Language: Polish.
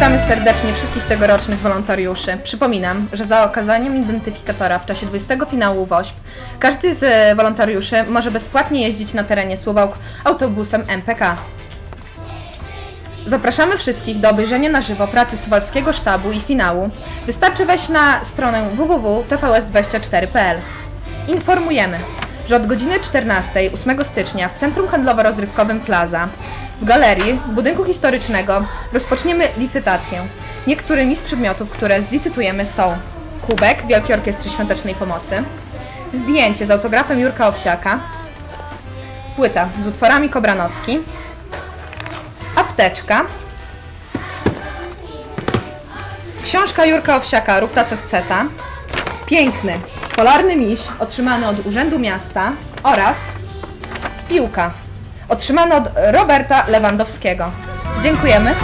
serdecznie wszystkich tegorocznych wolontariuszy. Przypominam, że za okazaniem identyfikatora w czasie 20 finału WOŚP każdy z e, wolontariuszy może bezpłatnie jeździć na terenie Suwałk autobusem MPK. Zapraszamy wszystkich do obejrzenia na żywo pracy suwalskiego sztabu i finału. Wystarczy wejść na stronę www.tvs24.pl. Informujemy, że od godziny 14 8 stycznia w Centrum Handlowo-Rozrywkowym Plaza w galerii budynku historycznego rozpoczniemy licytację. Niektórymi z przedmiotów, które zlicytujemy są kubek Wielkiej Orkiestry Świątecznej Pomocy, zdjęcie z autografem Jurka Owsiaka, płyta z utworami Kobranocki, apteczka, książka Jurka Owsiaka Rób ta co chce ta, piękny polarny miś otrzymany od Urzędu Miasta oraz piłka otrzymana od Roberta Lewandowskiego. Dziękujemy.